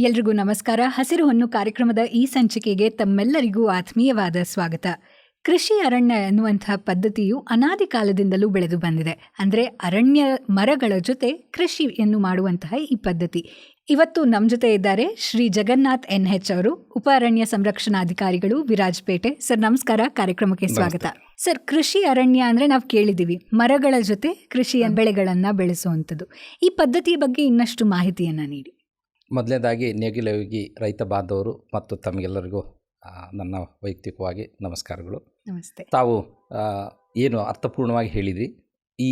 ಎಲ್ರಿಗೂ ನಮಸ್ಕಾರ. ಹಸಿರು ಹೊನ್ನು ಕಾರ್ಯಕ್ರಮದ ಈ ಸಂಚಿಕೆಗೆ ತಮ್ಮೆಲ್ಲರಿಗೂ ಆತ್ಮೀಯವಾದ ಸ್ವಾಗತ. ಕೃಷಿ ಅರಣ್ಯ ಎನ್ನುವಂತಹ ಪದ್ಧತಿಯು ಅನಾದಿ ಕಾಲದಿಂದಲೂ ಬೆಳೆದು ಬಂದಿದೆ. ಅಂದರೆ ಅರಣ್ಯ ಮರಗಳ ಜೊತೆ ಕೃಷಿಯನ್ನು ಮಾಡುವಂತಹ ಈ ಪದ್ಧತಿ. ಇವತ್ತು ನಮ್ಮ ಜೊತೆ ಇದ್ದಾರೆ ಶ್ರೀ ಜಗನ್ನಾಥ್ ಎನ್ ಹೆಚ್ ಅವರು ಉಪ ಅರಣ್ಯ ಸಂರಕ್ಷಣಾಧಿಕಾರಿಗಳು ವಿರಾಜ್ಪೇಟೆ. ಸರ್ ನಮಸ್ಕಾರ. ಕಾರ್ಯಕ್ರಮಕ್ಕೆ ಸ್ವಾಗತ. ಸರ್ ಕೃಷಿ ಅರಣ್ಯ ಅಂದ್ರೆ ನಾವು ಕೇಳಿದ್ದೀವಿ. ಮರಗಳ ಜೊತೆ ಕೃಷಿಯ ಬೆಳೆಗಳನ್ನು ಬೆಳೆಸುವಂಥದ್ದು. ಈ ಪದ್ಧತಿಯ ಬಗ್ಗೆ ಇನ್ನಷ್ಟು ಮಾಹಿತಿಯನ್ನು ನೀಡಿ. ಮೊದಲನೇದಾಗಿ ನೇಗಿಲಯೋಗಿ ರೈತ ಬಾಂಧವರು ಮತ್ತು ತಮಗೆಲ್ಲರಿಗೂ ನನ್ನ ವೈಯಕ್ತಿಕವಾಗಿ ನಮಸ್ಕಾರಗಳು. ನಮಸ್ತೆ. ತಾವು ಏನು ಅರ್ಥಪೂರ್ಣವಾಗಿ ಹೇಳಿದ್ರಿ. ಈ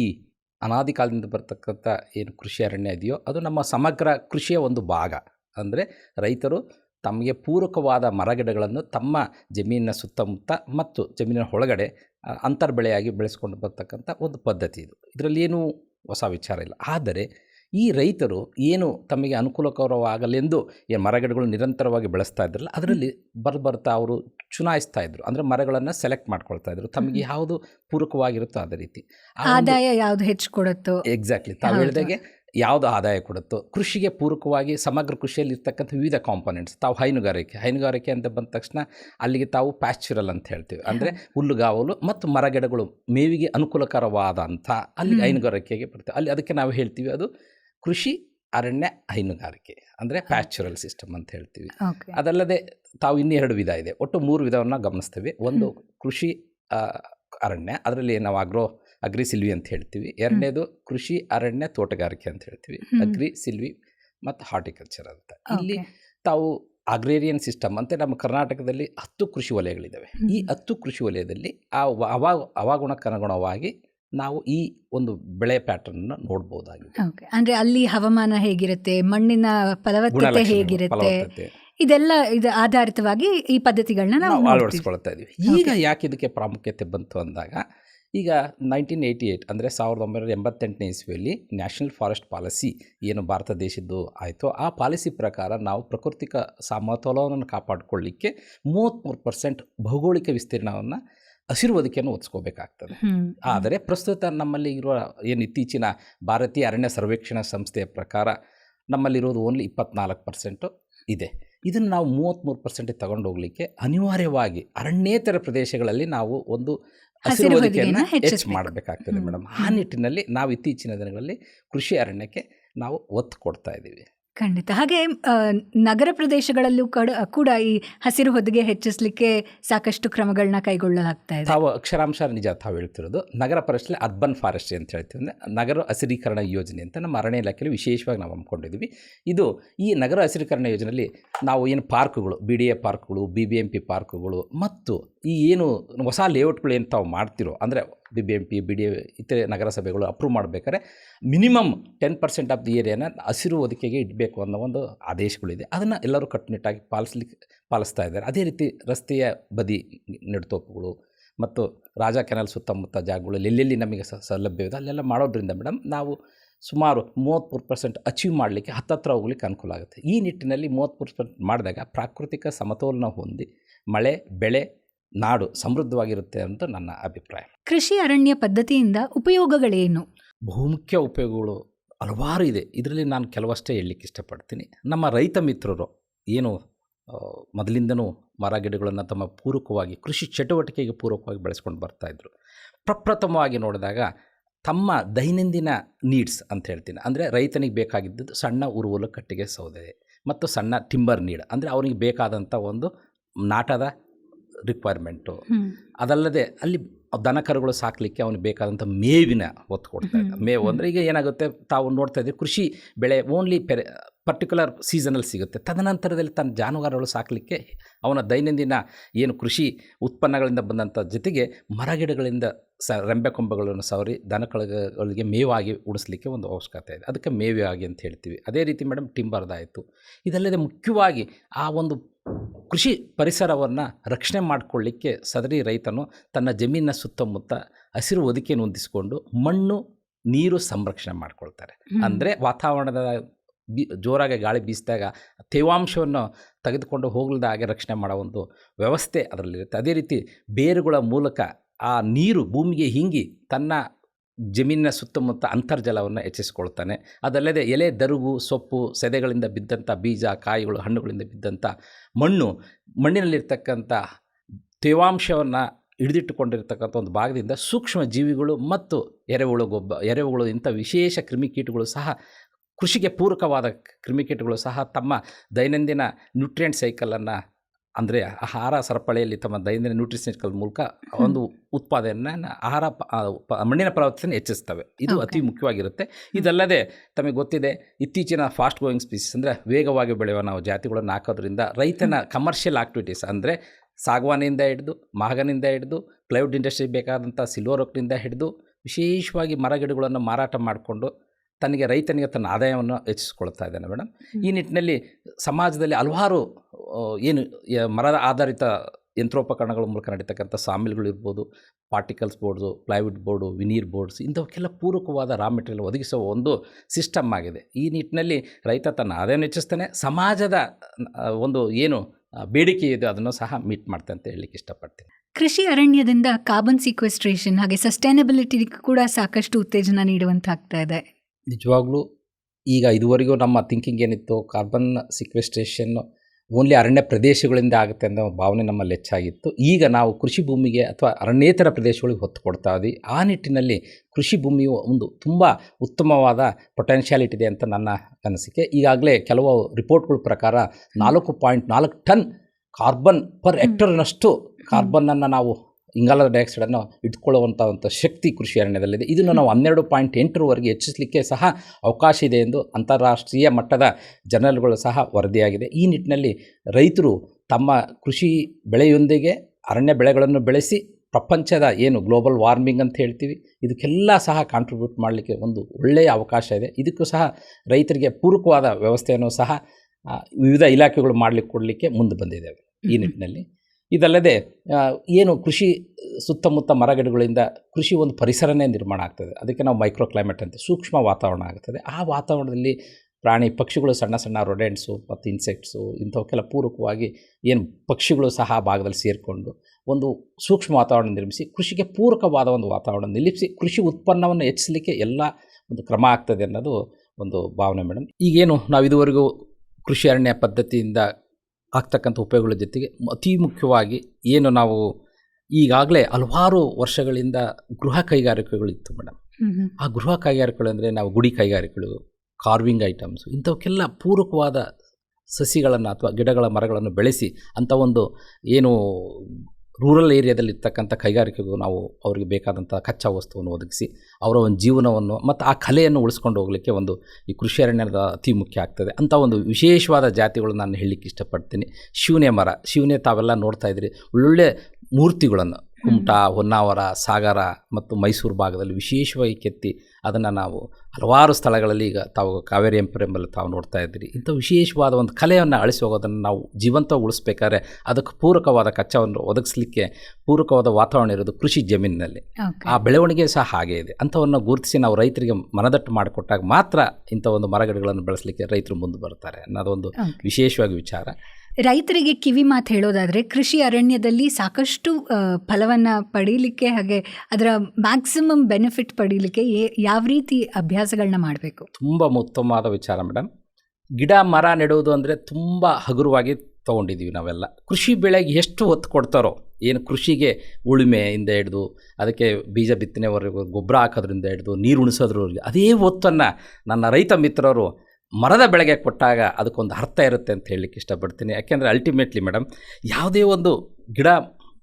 ಅನಾದಿ ಕಾಲದಿಂದ ಬರ್ತಕ್ಕಂಥ ಏನು ಕೃಷಿ ಅರಣ್ಯ ಇದೆಯೋ ಅದು ನಮ್ಮ ಸಮಗ್ರ ಕೃಷಿಯ ಒಂದು ಭಾಗ. ಅಂದರೆ ರೈತರು ತಮಗೆ ಪೂರಕವಾದ ಮರಗಿಡಗಳನ್ನು ತಮ್ಮ ಜಮೀನಿನ ಸುತ್ತಮುತ್ತ ಮತ್ತು ಜಮೀನಿನ ಒಳಗಡೆ ಅಂತರ್ಬೆಳೆಯಾಗಿ ಬೆಳೆಸ್ಕೊಂಡು ಬರ್ತಕ್ಕಂಥ ಒಂದು ಪದ್ಧತಿ ಇದು. ಇದರಲ್ಲಿ ಏನೂ ಹೊಸ ವಿಚಾರ ಇಲ್ಲ. ಆದರೆ ಈ ರೈತರು ಏನು ತಮಗೆ ಅನುಕೂಲಕರವಾಗಲೆಂದು ಏನು ಮರಗಿಡಗಳು ನಿರಂತರವಾಗಿ ಬೆಳೆಸ್ತಾ ಇದ್ರಲ್ಲ ಅದರಲ್ಲಿ ಬರ್ ಬರ್ತಾ ಅವರು ಚುನಾಯಿಸ್ತಾ ಇದ್ರು. ಅಂದರೆ ಮರಗಳನ್ನು ಸೆಲೆಕ್ಟ್ ಮಾಡ್ಕೊಳ್ತಾ ಇದ್ರು. ತಮಗೆ ಯಾವುದು ಪೂರಕವಾಗಿರುತ್ತೋ ಅದೇ ರೀತಿ. ಆದಾಯ ಯಾವುದು ಹೆಚ್ಚು ಕೊಡುತ್ತೋ? ಎಕ್ಸಾಕ್ಟ್ಲಿ ತಾವು. ಹೇಳಿದಾಗೆ ಯಾವುದು ಆದಾಯ ಕೊಡುತ್ತೋ? ಕೃಷಿಗೆ ಪೂರಕವಾಗಿ ಸಮಗ್ರ ಕೃಷಿಯಲ್ಲಿ ಇರ್ತಕ್ಕಂಥ ವಿವಿಧ ಕಾಂಪೊನೆಂಟ್ಸ್ ತಾವು ಹೈನುಗಾರಿಕೆ. ಹೈನುಗಾರಿಕೆ ಅಂತ ಬಂದ ತಕ್ಷಣ ಅಲ್ಲಿಗೆ ತಾವು ಪ್ಯಾಶ್ಚುರಲ್ ಅಂತ ಹೇಳ್ತೀವಿ. ಅಂದರೆ ಹುಲ್ಲುಗಾವಲು ಮತ್ತು ಮರಗಿಡಗಳು ಮೇವಿಗೆ ಅನುಕೂಲಕರವಾದಂಥ ಅಲ್ಲಿ ಹೈನುಗಾರಿಕೆಗೆ ಬರ್ತವೆ ಅಲ್ಲಿ ಅದಕ್ಕೆ ನಾವು ಹೇಳ್ತೀವಿ ಅದು ಕೃಷಿ ಅರಣ್ಯ ಹೈನುಗಾರಿಕೆ ಅಂದರೆ ಪ್ಯಾಚುರಲ್ ಸಿಸ್ಟಮ್ ಅಂತ ಹೇಳ್ತೀವಿ. ಅದಲ್ಲದೆ ತಾವು ಇನ್ನೆರಡು ವಿಧ ಇದೆ. ಒಟ್ಟು ಮೂರು ವಿಧವನ್ನು ಗಮನಿಸ್ತೇವೆ. ಒಂದು ಕೃಷಿ ಅರಣ್ಯ ಅದರಲ್ಲಿ ನಾವು ಅಗ್ರೋ ಅಗ್ರಿ ಸಿಲ್ವಿ ಅಂತ ಹೇಳ್ತೀವಿ. ಎರಡನೇದು ಕೃಷಿ ಅರಣ್ಯ ತೋಟಗಾರಿಕೆ ಅಂತ ಹೇಳ್ತೀವಿ. ಅಗ್ರಿ ಸಿಲ್ವಿ ಮತ್ತು ಹಾರ್ಟಿಕಲ್ಚರ್ ಅಂತ. ಇಲ್ಲಿ ತಾವು ಅಗ್ರೇರಿಯನ್ ಸಿಸ್ಟಮ್ ಅಂತ ನಮ್ಮ ಕರ್ನಾಟಕದಲ್ಲಿ ಹತ್ತು ಕೃಷಿ ವಲಯಗಳಿದ್ದಾವೆ ಈ ಹತ್ತು ಕೃಷಿ ವಲಯದಲ್ಲಿ ಆ ವ- ಅವಾಗುಣಕ್ಕನುಗುಣವಾಗಿ ನಾವು ಈ ಒಂದು ಬೆಳೆ ಪ್ಯಾಟರ್ನ್ ನೋಡಬಹುದಾಗಿದೆ ಅಂದ್ರೆ ಅಲ್ಲಿ ಹವಾಮಾನ ಹೇಗಿರುತ್ತೆ ಮಣ್ಣಿನ ಫಲವತ್ತತೆ ಹೇಗಿರುತ್ತೆ ಇದೆಲ್ಲ ಇದು ಆಧಾರಿತವಾಗಿ ಈ ಪದ್ಧತಿಗಳನ್ನ ನಾವು. ಅಳವಡಿಸ್ಕೊಳ್ತಾ ಇದ್ದೀವಿ ಈಗ ಯಾಕೆ ಇದಕ್ಕೆ ಪ್ರಾಮುಖ್ಯತೆ ಬಂತು ಅಂದಾಗ ಈಗ ನೈನ್ಟೀನ್ ಏಯ್ಟಿ ಏಯ್ಟ್ ಅಂದರೆ ಸಾವಿರದ ಒಂಬೈನೂರ ಎಂಬತ್ತೆಂಟನೇ ಇಸ್ವಿಯಲ್ಲಿ ನ್ಯಾಷನಲ್ ಫಾರೆಸ್ಟ್ ಪಾಲಿಸಿ ಏನು ಭಾರತ ದೇಶದ್ದು ಆಯಿತು ಆ ಪಾಲಿಸಿ ಪ್ರಕಾರ ನಾವು ಪ್ರಕೃತಿಕ ಸಮತೋಲನವನ್ನು ಕಾಪಾಡಿಕೊಳ್ಳಿಕ್ಕೆ ಮೂವತ್ತ್ಮೂರು ಪರ್ಸೆಂಟ್ ಭೌಗೋಳಿಕ ವಿಸ್ತೀರ್ಣವನ್ನು ಹಸಿರು ಒತ್ಸ್ಕೋಬೇಕಾಗ್ತದೆ. ಒದಿಸ್ಕೋಬೇಕಾಗ್ತದೆ ಆದರೆ ಪ್ರಸ್ತುತ ನಮ್ಮಲ್ಲಿ ಇರುವ ಏನು ಇತ್ತೀಚಿನ ಭಾರತೀಯ ಅರಣ್ಯ ಸರ್ವೇಕ್ಷಣಾ ಸಂಸ್ಥೆಯ ಪ್ರಕಾರ ನಮ್ಮಲ್ಲಿರೋದು ಓನ್ಲಿ ಇಪ್ಪತ್ನಾಲ್ಕು ಪರ್ಸೆಂಟು ಇದೆ. ಇದನ್ನು ನಾವು ಮೂವತ್ತ್ಮೂರು ಪರ್ಸೆಂಟ್ ತಗೊಂಡು ಹೋಗಲಿಕ್ಕೆ ಅನಿವಾರ್ಯವಾಗಿ ಅರಣ್ಯೇತರ ಪ್ರದೇಶಗಳಲ್ಲಿ ನಾವು ಒಂದು ಹಸಿರು ಹಸಿರು ಬದುಕಿಯನ್ನು ಹೊದಿಕೆಯನ್ನ ಹೆಚ್ಚು ಮಾಡಬೇಕಾಗ್ತದೆ ಮೇಡಮ್. ಆ ನಿಟ್ಟಿನಲ್ಲಿ ನಾವು ಇತ್ತೀಚಿನ ದಿನಗಳಲ್ಲಿ ಕೃಷಿ ಅರಣ್ಯಕ್ಕೆ ನಾವು ಒತ್ತು ಕೊಡ್ತಾ ಇದ್ದೀವಿ. ಖಂಡಿತ. ಹಾಗೆ ನಗರ ಪ್ರದೇಶಗಳಲ್ಲೂ ಕಡ, ಕೂಡ ಈ ಹಸಿರು ಹೊದಿಗೆ ಹೆಚ್ಚಿಸಲಿಕ್ಕೆ ಸಾಕಷ್ಟು ಕ್ರಮಗಳನ್ನ ಕೈಗೊಳ್ಳಲಾಗ್ತಾ ಇದೆ. ತಾವು ಅಕ್ಷರಾಂಶ ನಿಜ ತಾವು ಹೇಳ್ತಿರೋದು. ನಗರ ಫಾರೆಸ್ಟ್ಲಿ ಅರ್ಬನ್ ಫಾರೆಸ್ಟ್ ಅಂತ ಹೇಳ್ತೀವಿ ಅಂದರೆ ನಗರ ಹಸಿರೀಕರಣ ಯೋಜನೆ ಅಂತ ನಮ್ಮ ಅರಣ್ಯ ಇಲಾಖೆಯಲ್ಲಿ ವಿಶೇಷವಾಗಿ ನಾವು ಹಮ್ಮಿಕೊಂಡಿದ್ದೀವಿ. ಇದು ಈ ನಗರ ಹಸಿರೀಕರಣ ಯೋಜನೆಯಲ್ಲಿ ನಾವು ಏನು ಪಾರ್ಕ್ಗಳು ಬಿ ಡಿ ಎ ಪಾರ್ಕ್ಗಳು ಬಿ ಬಿ ಎಂ ಪಿ ಪಾರ್ಕ್ಗಳು ಮತ್ತು ಈ ಏನು ಹೊಸ ಲೇಔಟ್ಗಳು ಏನು ತಾವು ಮಾಡ್ತಿರೋ ಅಂದರೆ B B M P B D ಇತರೆ ನಗರಸಭೆಗಳು ಅಪ್ರೂವ್ ಮಾಡಬೇಕಾದ್ರೆ minimum ten percent of the ಏರಿಯಾನ ಹಸಿರು ಒದಕೆಗೆ ಇಡಬೇಕು ಅನ್ನೋ ಒಂದು ಆದೇಶಗಳಿದೆ. ಅದನ್ನು ಎಲ್ಲರೂ ಕಟ್ಟುನಿಟ್ಟಾಗಿ ಪಾಲಿಸ್ಲಿಕ್ಕೆ ಪಾಲಿಸ್ತಾ ಇದ್ದಾರೆ. ಅದೇ ರೀತಿ ರಸ್ತೆಯ ಬದಿ ನೆಡುತೋಪುಗಳು ಮತ್ತು ರಾಜ ಕೆನಲ್ ಸುತ್ತಮುತ್ತ ಜಾಗಗಳು ಎಲ್ಲೆಲ್ಲಿ ನಮಗೆ ಸೌಲಭ್ಯವಿದೆ ಅಲ್ಲೆಲ್ಲ ಮಾಡೋದ್ರಿಂದ ಮೇಡಮ್ ನಾವು ಸುಮಾರು ಮೂವತ್ತ್ಮೂರು ಪರ್ಸೆಂಟ್ ಅಚೀವ್ ಮಾಡಲಿಕ್ಕೆ ಹತ್ತತ್ರ ಹೋಗ್ಲಿಕ್ಕೆ ಅನುಕೂಲ ಆಗುತ್ತೆ. ಈ ನಿಟ್ಟಿನಲ್ಲಿ ಮೂವತ್ತ್ಮೂರು ಪರ್ಸೆಂಟ್ ಮಾಡಿದಾಗ ಪ್ರಾಕೃತಿಕ ಸಮತೋಲನ ಹೊಂದಿ ಮಳೆ, ಬೆಳೆ ನಾಡು ಸಮೃದ್ಧವಾಗಿರುತ್ತೆ ಅಂತ ನನ್ನ ಅಭಿಪ್ರಾಯ. ಕೃಷಿ ಅರಣ್ಯ ಪದ್ಧತಿಯಿಂದ ಉಪಯೋಗಗಳೇನು? ಬಹುಮುಖ್ಯ ಉಪಯೋಗಗಳು ಹಲವಾರು ಇದೆ. ಇದರಲ್ಲಿ ನಾನು ಕೆಲವಷ್ಟೇ ಹೇಳಲಿಕ್ಕೆ ಇಷ್ಟಪಡ್ತೀನಿ. ನಮ್ಮ ರೈತ ಮಿತ್ರರು ಏನು ಮೊದಲಿಂದನೂ ಮರ ಗಿಡಗಳನ್ನು ತಮ್ಮ ಪೂರಕವಾಗಿ ಕೃಷಿ ಚಟುವಟಿಕೆಗೆ ಪೂರಕವಾಗಿ ಬೆಳೆಸ್ಕೊಂಡು ಬರ್ತಾಯಿದ್ರು ಪ್ರಪ್ರಥಮವಾಗಿ ನೋಡಿದಾಗ ತಮ್ಮ ದೈನಂದಿನ ನೀಡ್ಸ್ ಅಂತ ಹೇಳ್ತೀನಿ. ಅಂದರೆ ರೈತನಿಗೆ ಬೇಕಾಗಿದ್ದದ್ದು ಸಣ್ಣ ಉರುವಲು ಕಟ್ಟಿಗೆ ಸೌದೆ ಮತ್ತು ಸಣ್ಣ ಟಿಂಬರ್ ನೀಡ್. ಅಂದರೆ ಅವನಿಗೆ ಬೇಕಾದಂಥ ಒಂದು ನಾಟದ ರಿಕ್ವೈರ್ಮೆಂಟು ಅದಲ್ಲದೆ ಅಲ್ಲಿ ದನ ಕರುಗಳು ಸಾಕಲಿಕ್ಕೆ ಅವನಿಗೆ ಬೇಕಾದಂಥ ಮೇವಿನ ಒತ್ತು ಕೊಡ್ತಾ ಇದ್ದ. ಮೇವು ಅಂದರೆ ಈಗ ಏನಾಗುತ್ತೆ? ತಾವು ನೋಡ್ತಾ ಇದ್ದೀವಿ ಕೃಷಿ ಬೆಳೆ ಓನ್ಲಿ ಪೆರೆ ಪರ್ಟಿಕ್ಯುಲರ್ ಸೀಸನಲ್ಲಿ ಸಿಗುತ್ತೆ. ತದನಂತರದಲ್ಲಿ ತನ್ನ ಜಾನುವಾರುಗಳು ಸಾಕಲಿಕ್ಕೆ ಅವನ ದೈನಂದಿನ ಏನು ಕೃಷಿ ಉತ್ಪನ್ನಗಳಿಂದ ಬಂದಂಥ ಜೊತೆಗೆ ಮರಗಿಡಗಳಿಂದ ಸ ರೆಂಬೆ ಕೊಂಬೆಗಳನ್ನು ಸವರಿ ದನಕಳಗಳಿಗೆ ಮೇವಾಗಿ ಉಡಿಸ್ಲಿಕ್ಕೆ ಒಂದು ಅವಶ್ಯಕತೆ ಇದೆ. ಅದಕ್ಕೆ ಮೇವಾಗಿ ಅಂತ ಹೇಳ್ತೀವಿ. ಅದೇ ರೀತಿ ಮೇಡಮ್ ಟಿಂಬರ್ದಾಯಿತು. ಇದಲ್ಲದೆ ಮುಖ್ಯವಾಗಿ ಆ ಒಂದು ಕೃಷಿ ಪರಿಸರವನ್ನು ರಕ್ಷಣೆ ಮಾಡಿಕೊಳ್ಳಿಕ್ಕೆ ಸದರಿ ರೈತನು ತನ್ನ ಜಮೀನಿನ ಸುತ್ತಮುತ್ತ ಹಸಿರು ಹೊದಿಕೆಯನ್ನು ಹೊಂದಿಸಿಕೊಂಡು ಮಣ್ಣು ನೀರು ಸಂರಕ್ಷಣೆ ಮಾಡ್ಕೊಳ್ತಾರೆ. ಅಂದರೆ ವಾತಾವರಣದ ಬಿ ಜೋರಾಗಿ ಗಾಳಿ ಬೀಸಿದಾಗ ತೇವಾಂಶವನ್ನು ತೆಗೆದುಕೊಂಡು ಹೋಗಲ್ದ ಹಾಗೆ ರಕ್ಷಣೆ ಮಾಡೋ ಒಂದು ವ್ಯವಸ್ಥೆ ಅದರಲ್ಲಿರುತ್ತೆ ಅದೇ ರೀತಿ ಬೇರುಗಳ ಮೂಲಕ ಆ ನೀರು ಭೂಮಿಗೆ ಹಿಂಗಿ ತನ್ನ ಜಮೀನಿನ ಸುತ್ತಮುತ್ತ ಅಂತರ್ಜಲವನ್ನು ಹೆಚ್ಚಿಸಿಕೊಳ್ತಾನೆ. ಅದಲ್ಲದೆ ಎಲೆ ದರುಗು ಸೊಪ್ಪು, ಸೆದೆಗಳಿಂದ ಬಿದ್ದಂಥ ಬೀಜ, ಕಾಯಿಗಳು, ಹಣ್ಣುಗಳಿಂದ ಬಿದ್ದಂಥ ಮಣ್ಣು, ಮಣ್ಣಿನಲ್ಲಿರ್ತಕ್ಕಂಥ ತೇವಾಂಶವನ್ನು ಹಿಡಿದಿಟ್ಟುಕೊಂಡಿರ್ತಕ್ಕಂಥ ಒಂದು ಭಾಗದಿಂದ ಸೂಕ್ಷ್ಮ ಜೀವಿಗಳು ಮತ್ತು ಎರೆಹುಳು ಗೊಬ್ಬ, ಎರೆಹುಳು ಇಂಥ ವಿಶೇಷ ಕ್ರಿಮಿಕೀಟಗಳು ಸಹ, ಕೃಷಿಗೆ ಪೂರಕವಾದ ಕ್ರಿಮಿಕೀಟಗಳು ಸಹ ತಮ್ಮ ದೈನಂದಿನ ನ್ಯೂಟ್ರಿಯೆಂಟ್ ಸೈಕಲನ್ನು ಅಂದರೆ ಆಹಾರ ಸರಪಳಿಯಲ್ಲಿ ತಮ್ಮ ದೈನಂದಿನ ನ್ಯೂಟ್ರಿಷನ್ ಸೈಕಲ್ ಮೂಲಕ ಒಂದು ಉತ್ಪಾದನೆಯನ್ನು ಆಹಾರ ಮಣ್ಣಿನ ಫಲವತ್ತತೆಯನ್ನು ಹೆಚ್ಚಿಸ್ತವೆ ಇದು ಅತಿ ಮುಖ್ಯವಾಗಿರುತ್ತೆ. ಇದಲ್ಲದೆ ತಮಗೆ ಗೊತ್ತಿದೆ ಇತ್ತೀಚಿನ ಫಾಸ್ಟ್ ಗೋಯಿಂಗ್ ಸ್ಪೀಸೀಸ್ ಅಂದರೆ ವೇಗವಾಗಿ ಬೆಳೆಯುವ ನಾವು ಜಾತಿಗಳನ್ನು ಹಾಕೋದ್ರಿಂದ ರೈತನ ಕಮರ್ಷಿಯಲ್ ಆಕ್ಟಿವಿಟೀಸ್ ಅಂದರೆ ಸಾಗವಾನಿಯಿಂದ ಹಿಡಿದು ಮಾಗನಿಂದ ಹಿಡಿದು ಪ್ಲೈವುಡ್ ಇಂಡಸ್ಟ್ರಿ ಬೇಕಾದಂಥ ಸಿಲ್ವರ್ ಒಕ್ನಿಂದ ಹಿಡಿದು ವಿಶೇಷವಾಗಿ ಮರಗಿಡಗಳನ್ನು ಮಾರಾಟ ಮಾಡಿಕೊಂಡು ತನಗೆ ರೈತನಿಗೆ ತನ್ನ ಆದಾಯವನ್ನು ಹೆಚ್ಚಿಸ್ಕೊಳ್ತಾ ಇದ್ದಾನೆ ಮೇಡಮ್. ಈ ನಿಟ್ಟಿನಲ್ಲಿ ಸಮಾಜದಲ್ಲಿ ಹಲವಾರು ಏನು ಮರದ ಆಧಾರಿತ ಯಂತ್ರೋಪಕರಣಗಳ ಮೂಲಕ ನಡೀತಕ್ಕಂಥ ಸಾಮಿಲ್ಗಳು ಇರ್ಬೋದು particles boards plywood board veneer boards ಇಂಥವಕ್ಕೆಲ್ಲ ಪೂರಕವಾದ ರಾ ಮೆಟೀರಿಯಲ್ ಒದಗಿಸುವ ಒಂದು ಸಿಸ್ಟಮ್ ಆಗಿದೆ. ಈ ನಿಟ್ಟಿನಲ್ಲಿ ರೈತ ತನ್ನ ಆದಾಯವನ್ನು ಹೆಚ್ಚಿಸ್ತಾನೆ ಸಮಾಜದ ಒಂದು ಏನು ಬೇಡಿಕೆ ಇದೆ ಅದನ್ನು ಸಹ ಮೀಟ್ ಮಾಡ್ತೆ ಅಂತ ಹೇಳಲಿಕ್ಕೆ ಇಷ್ಟಪಡ್ತೀನಿ. ಕೃಷಿ ಅರಣ್ಯದಿಂದ ಕಾರ್ಬನ್ ಸಿಕ್ವೆಸ್ಟ್ರೇಷನ್ ಹಾಗೆ ಸಸ್ಟೈನಬಿಲಿಟಿ ಕೂಡ ಸಾಕಷ್ಟು ಉತ್ತೇಜನ ನೀಡುವಂತಾಗ್ತಾ ಇದೆ. ನಿಜವಾಗ್ಲೂ ಈಗ ಇದುವರೆಗೂ ನಮ್ಮ ಥಿಂಕಿಂಗ್ ಏನಿತ್ತು ಕಾರ್ಬನ್ ಸಿಕ್ವೆಸ್ಟ್ರೇಷನ್ ಓನ್ಲಿ ಅರಣ್ಯ ಪ್ರದೇಶಗಳಿಂದ ಆಗುತ್ತೆ ಅನ್ನೋ ಭಾವನೆ ನಮ್ಮಲ್ಲಿ ಹೆಚ್ಚಾಗಿತ್ತು. ಈಗ ನಾವು ಕೃಷಿ ಭೂಮಿಗೆ ಅಥವಾ ಅರಣ್ಯೇತರ ಪ್ರದೇಶಗಳಿಗೆ ಹೊತ್ತು ಕೊಡ್ತಾ ಇದ್ವಿ ಆ ನಿಟ್ಟಿನಲ್ಲಿ ಕೃಷಿ ಭೂಮಿಯು ಒಂದು ತುಂಬ ಉತ್ತಮವಾದ ಪೊಟೆನ್ಷಿಯಾಲಿಟಿ ಇದೆ ಅಂತ ನನ್ನ ಅನಿಸಿಕೆ. ಈಗಾಗಲೇ ಕೆಲವು ರಿಪೋರ್ಟ್ಗಳ ಪ್ರಕಾರ ನಾಲ್ಕು ಪಾಯಿಂಟ್ ನಾಲ್ಕು ಟನ್ ಕಾರ್ಬನ್ ಪರ್ ಹೆಕ್ಟರ್ನಷ್ಟು ಕಾರ್ಬನ್ನನ್ನು ನಾವು ಇಂಗಾಲದ ಡೈಆಕ್ಸೈಡನ್ನು ಇಟ್ಕೊಳ್ಳುವಂಥ ಒಂದು ಶಕ್ತಿ ಕೃಷಿ ಅರಣ್ಯದಲ್ಲಿದೆ. ಇದನ್ನು ನಾವು ಹನ್ನೆರಡು ಪಾಯಿಂಟ್ ಎಂಟರವರೆಗೆ ಹೆಚ್ಚಿಸಲಿಕ್ಕೆ ಸಹ ಅವಕಾಶ ಇದೆ ಎಂದು ಅಂತಾರಾಷ್ಟ್ರೀಯ ಮಟ್ಟದ ಜರ್ನಲ್ಗಳು ಸಹ ವರದಿಯಾಗಿದೆ. ಈ ನಿಟ್ಟಿನಲ್ಲಿ ರೈತರು ತಮ್ಮ ಕೃಷಿ ಬೆಳೆಯೊಂದಿಗೆ ಅರಣ್ಯ ಬೆಳೆಗಳನ್ನು ಬೆಳೆಸಿ ಪ್ರಪಂಚದ ಏನು ಗ್ಲೋಬಲ್ ವಾರ್ಮಿಂಗ್ ಅಂತ ಹೇಳ್ತೀವಿ, ಇದಕ್ಕೆಲ್ಲ ಸಹ ಕಾಂಟ್ರಿಬ್ಯೂಟ್ ಮಾಡಲಿಕ್ಕೆ ಒಂದು ಒಳ್ಳೆಯ ಅವಕಾಶ ಇದೆ. ಇದಕ್ಕೂ ಸಹ ರೈತರಿಗೆ ಪೂರಕವಾದ ವ್ಯವಸ್ಥೆಯನ್ನು ಸಹ ವಿವಿಧ ಇಲಾಖೆಗಳು ಮಾಡಲಿಕ್ಕೆ, ಕೊಡಲಿಕ್ಕೆ ಮುಂದೆ ಬಂದಿದ್ದೇವೆ ಈ ನಿಟ್ಟಿನಲ್ಲಿ. ಇದಲ್ಲದೆ ಏನು ಕೃಷಿ ಸುತ್ತಮುತ್ತ ಮರಗಿಡಗಳಿಂದ ಕೃಷಿ ಒಂದು ಪರಿಸರನೇ ನಿರ್ಮಾಣ ಆಗ್ತದೆ. ಅದಕ್ಕೆ ನಾವು ಮೈಕ್ರೋ ಕ್ಲೈಮೇಟ್ ಅಂತ, ಸೂಕ್ಷ್ಮ ವಾತಾವರಣ ಆಗ್ತದೆ. ಆ ವಾತಾವರಣದಲ್ಲಿ ಪ್ರಾಣಿ ಪಕ್ಷಿಗಳು, ಸಣ್ಣ ಸಣ್ಣ ರೊಡೆಂಟ್ಸು ಮತ್ತು ಇನ್ಸೆಕ್ಟ್ಸು ಇಂಥವಕ್ಕೆಲ್ಲ ಪೂರಕವಾಗಿ ಏನು ಪಕ್ಷಿಗಳು ಸಹ ಆ ಭಾಗದಲ್ಲಿ ಸೇರಿಕೊಂಡು ಒಂದು ಸೂಕ್ಷ್ಮ ವಾತಾವರಣ ನಿರ್ಮಿಸಿ, ಕೃಷಿಗೆ ಪೂರಕವಾದ ಒಂದು ವಾತಾವರಣ ನಿಲ್ಲಿಸಿ, ಕೃಷಿ ಉತ್ಪನ್ನವನ್ನು ಹೆಚ್ಚಿಸಲಿಕ್ಕೆ ಎಲ್ಲ ಒಂದು ಕ್ರಮ ಆಗ್ತದೆ ಅನ್ನೋದು ಒಂದು ಭಾವನೆ ಮೇಡಮ್. ಈಗೇನು ನಾವು ಇದುವರೆಗೂ ಕೃಷಿ ಅರಣ್ಯ ಪದ್ಧತಿಯಿಂದ ಆಗ್ತಕ್ಕಂಥ ಉಪಯೋಗಗಳ ಜೊತೆಗೆ ಅತಿ ಮುಖ್ಯವಾಗಿ ಏನು ನಾವು ಈಗಾಗಲೇ ಹಲವಾರು ವರ್ಷಗಳಿಂದ ಗೃಹ ಕೈಗಾರಿಕೆಗಳಿತ್ತು ಮೇಡಮ್. ಆ ಗೃಹ ಕೈಗಾರಿಕೆಗಳು ಅಂದರೆ ನಾವು ಗುಡಿ ಕೈಗಾರಿಕೆಗಳು ಕಾರ್ವಿಂಗ್ ಐಟಮ್ಸ್ ಇಂಥವಕ್ಕೆಲ್ಲ ಪೂರಕವಾದ ಸಸಿಗಳನ್ನು ಅಥವಾ ಗಿಡಗಳ ಮರಗಳನ್ನು ಬೆಳೆಸಿ ಅಂಥ ಒಂದು ಏನು ರೂರಲ್ ಏರಿಯಾದಲ್ಲಿರ್ತಕ್ಕಂಥ ಕೈಗಾರಿಕೆಗೂ ನಾವು ಅವರಿಗೆ ಬೇಕಾದಂಥ ಕಚ್ಚಾ ವಸ್ತುವನ್ನು ಒದಗಿಸಿ ಅವರ ಒಂದು ಜೀವನವನ್ನು ಮತ್ತು ಆ ಕಲೆಯನ್ನು ಉಳಿಸ್ಕೊಂಡು ಹೋಗಲಿಕ್ಕೆ ಒಂದು ಈ ಕೃಷಿ ಅರಣ್ಯದ ಅತಿ ಮುಖ್ಯ ಆಗ್ತದೆ. ಅಂಥ ಒಂದು ವಿಶೇಷವಾದ ಜಾತಿಗಳು ನಾನು ಹೇಳಲಿಕ್ಕೆ ಇಷ್ಟಪಡ್ತೀನಿ. ಶಿವನೇ ಮರ. ಶಿವನೇ ತಾವೆಲ್ಲ ನೋಡ್ತಾ ಇದ್ದೀರಿ. ಒಳ್ಳೊಳ್ಳೆ ಮೂರ್ತಿಗಳನ್ನು ಕುಮಟಾ ಹೊನ್ನಾವರ ಸಾಗರ ಮತ್ತು ಮೈಸೂರು ಭಾಗದಲ್ಲಿ ವಿಶೇಷವಾಗಿ ಕೆತ್ತಿ ಅದನ್ನು ನಾವು ಹಲವಾರು ಸ್ಥಳಗಳಲ್ಲಿ ಈಗ ತಾವು ಕಾವೇರಿ ಎಂಪರೆಂಬಲ್ಲಿ ತಾವು ನೋಡ್ತಾ ಇದ್ದೀರಿ. ಇಂಥ ವಿಶೇಷವಾದ ಒಂದು ಕಲೆಯನ್ನು ಅಳಿಸಿ ಹೋಗೋದನ್ನು ನಾವು ಜೀವಂತ ಉಳಿಸ್ಬೇಕಾದ್ರೆ ಅದಕ್ಕೆ ಪೂರಕವಾದ ಕಚ್ಚಾವನ್ನು ಒದಗಿಸಲಿಕ್ಕೆ ಪೂರಕವಾದ ವಾತಾವರಣ ಇರೋದು ಕೃಷಿ ಜಮೀನಿನಲ್ಲಿ. ಆ ಬೆಳವಣಿಗೆ ಸಹ ಹಾಗೆ ಇದೆ. ಅಂಥವನ್ನು ಗುರುತಿಸಿ ನಾವು ರೈತರಿಗೆ ಮನದಟ್ಟು ಮಾಡಿಕೊಟ್ಟಾಗ ಮಾತ್ರ ಇಂಥ ಒಂದು ಮರಗಿಡಗಳನ್ನು ಬೆಳೆಸಲಿಕ್ಕೆ ರೈತರು ಮುಂದೆ ಬರ್ತಾರೆ ಅನ್ನೋದೊಂದು ವಿಶೇಷವಾಗಿ ವಿಚಾರ. ರೈತರಿಗೆ ಕಿವಿ ಮಾತು ಹೇಳೋದಾದರೆ ಕೃಷಿ ಅರಣ್ಯದಲ್ಲಿ ಸಾಕಷ್ಟು ಫಲವನ್ನು ಪಡೀಲಿಕ್ಕೆ ಹಾಗೆ ಅದರ ಮ್ಯಾಕ್ಸಿಮಮ್ ಬೆನಿಫಿಟ್ ಪಡೀಲಿಕ್ಕೆ ಯಾವ ರೀತಿ ಅಭ್ಯಾಸಗಳನ್ನ ಮಾಡಬೇಕು? ತುಂಬ ಉತ್ತಮವಾದ ವಿಚಾರ ಮೇಡಮ್. ಗಿಡ, ಮರ ನೆಡುವುದು ಅಂದರೆ ತುಂಬ ಹಗುರವಾಗಿ ತೊಗೊಂಡಿದ್ದೀವಿ ನಾವೆಲ್ಲ. ಕೃಷಿ ಬೆಳೆಗೆ ಎಷ್ಟು ಒತ್ತು ಕೊಡ್ತಾರೋ, ಏನು ಕೃಷಿಗೆ ಉಳುಮೆಯಿಂದ ಹಿಡಿದು, ಅದಕ್ಕೆ ಬೀಜ ಬಿತ್ತನೆವರೆಗೂ ಗೊಬ್ಬರ ಹಾಕೋದ್ರಿಂದ ಹಿಡಿದು, ನೀರು ಉಣಿಸೋದ್ರವರೆಗೆ, ಅದೇ ಒತ್ತನ್ನು ನನ್ನ ರೈತ ಮಿತ್ರರು ಮರದ ಬೆಳೆಗೆ ಕೊಟ್ಟಾಗ ಅದಕ್ಕೊಂದು ಅರ್ಥ ಇರುತ್ತೆ ಅಂತ ಹೇಳಲಿಕ್ಕೆ ಇಷ್ಟಪಡ್ತೀನಿ. ಯಾಕೆಂದರೆ ಅಲ್ಟಿಮೇಟ್ಲಿ ಮೇಡಮ್ ಯಾವುದೇ ಒಂದು ಗಿಡ